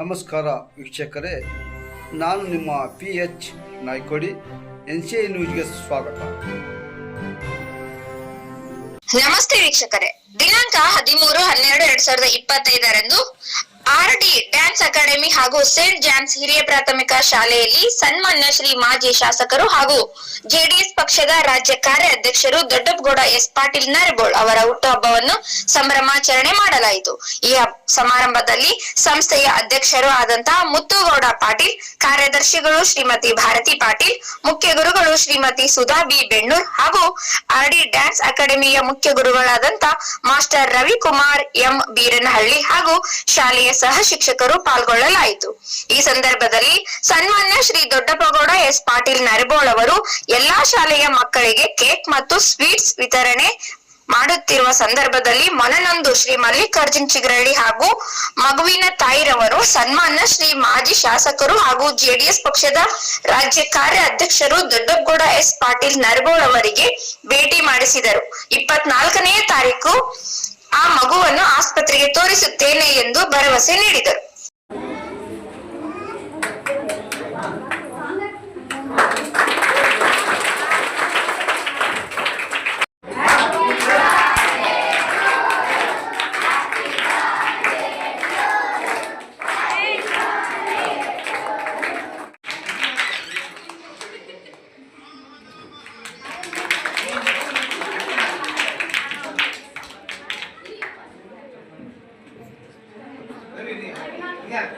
ನಮಸ್ಕಾರ ವೀಕ್ಷಕರೇ, ನಾನು ನಿಮ್ಮ P H Naikodi, N C I ನ್ಯೂಸ್ಗೆ ಸ್ವಾಗತ. ನಮಸ್ತೆ ವೀಕ್ಷಕರೇ, ದಿನಾಂಕ ಹದಿಮೂರು ಹನ್ನೆರಡು ಎರಡ್ ಸಾವಿರದ ಇಪ್ಪತ್ತೈದರಂದು ಆರ್ ಡಿ ಡ್ಯಾನ್ಸ್ ಅಕಾಡೆಮಿ ಹಾಗೂ ಸೇಂಟ್ ಜಾನ್ಸ್ ಹಿರಿಯ ಪ್ರಾಥಮಿಕ ಶಾಲೆಯಲ್ಲಿ ಸನ್ಮಾನ್ಯ ಶ್ರೀ ಮಾಜಿ ಶಾಸಕರು ಹಾಗೂ ಜೆಡಿಎಸ್ ಪಕ್ಷದ ರಾಜ್ಯ ಕಾರ್ಯಾಧ್ಯಕ್ಷರು ದೊಡ್ಡಪ್ಪಗೌಡ ಎಸ್ ಪಾಟೀಲ್ ನರಬೋಳ್ ಅವರ ಹುಟ್ಟುಹಬ್ಬವನ್ನು ಸಂಭ್ರಮಾಚರಣೆ ಮಾಡಲಾಯಿತು. ಈ ಸಮಾರಂಭದಲ್ಲಿ ಸಂಸ್ಥೆಯ ಅಧ್ಯಕ್ಷರು ಆದಂತಹ ಮುತ್ತುಗೌಡ ಪಾಟೀಲ್, ಕಾರ್ಯದರ್ಶಿಗಳು ಶ್ರೀಮತಿ ಭಾರತಿ ಪಾಟೀಲ್, ಮುಖ್ಯ ಗುರುಗಳು ಶ್ರೀಮತಿ ಸುಧಾ ಬಿ ಬೆಣ್ಣೂರ್ ಹಾಗೂ ಆರ್ ಡಿ ಡ್ಯಾನ್ಸ್ ಅಕಾಡೆಮಿಯ ಮುಖ್ಯ ಗುರುಗಳಾದಂತಹ ಮಾಸ್ಟರ್ ರವಿಕುಮಾರ್ ಎಂ ಬೀರನಹಳ್ಳಿ ಹಾಗೂ ಶಾಲೆಯ ಸಹ ಶಿಕ್ಷಕರು ಪಾಲ್ಗೊಳ್ಳಲಾಯಿತು. ಈ ಸಂದರ್ಭದಲ್ಲಿ ಸನ್ಮಾನ್ಯ ಶ್ರೀ ದೊಡ್ಡಪ್ಪಗೌಡ ಎಸ್ ಪಾಟೀಲ್ ನರಬೋಳ್ ಅವರು ಎಲ್ಲಾ ಶಾಲೆಯ ಮಕ್ಕಳಿಗೆ ಕೇಕ್ ಮತ್ತು ಸ್ವೀಟ್ಸ್ ವಿತರಣೆ ಮಾಡುತ್ತಿರುವ ಸಂದರ್ಭದಲ್ಲಿ ಮನನೊಂದು ಶ್ರೀ ಮಲ್ಲಿಕಾರ್ಜುನ್ ಚಿಗರಳ್ಳಿ ಹಾಗೂ ಮಗುವಿನ ತಾಯಿರವರು ಸನ್ಮಾನ್ಯ ಶ್ರೀ ಮಾಜಿ ಶಾಸಕರು ಹಾಗೂ ಜೆಡಿಎಸ್ ಪಕ್ಷದ ರಾಜ್ಯ ಕಾರ್ಯಾಧ್ಯಕ್ಷರು ದೊಡ್ಡಗೌಡ ಎಸ್ ಪಾಟೀಲ್ ನರಗೋಳ್ ಅವರಿಗೆ ಭೇಟಿ ಮಾಡಿಸಿದರು. ಇಪ್ಪತ್ನಾಲ್ಕನೆಯ ತಾರೀಕು ಆ ಮಗುವನ್ನು ಆಸ್ಪತ್ರೆಗೆ ತೋರಿಸುತ್ತೇನೆ ಎಂದು ಭರವಸೆ ನೀಡಿದರು. Yeah.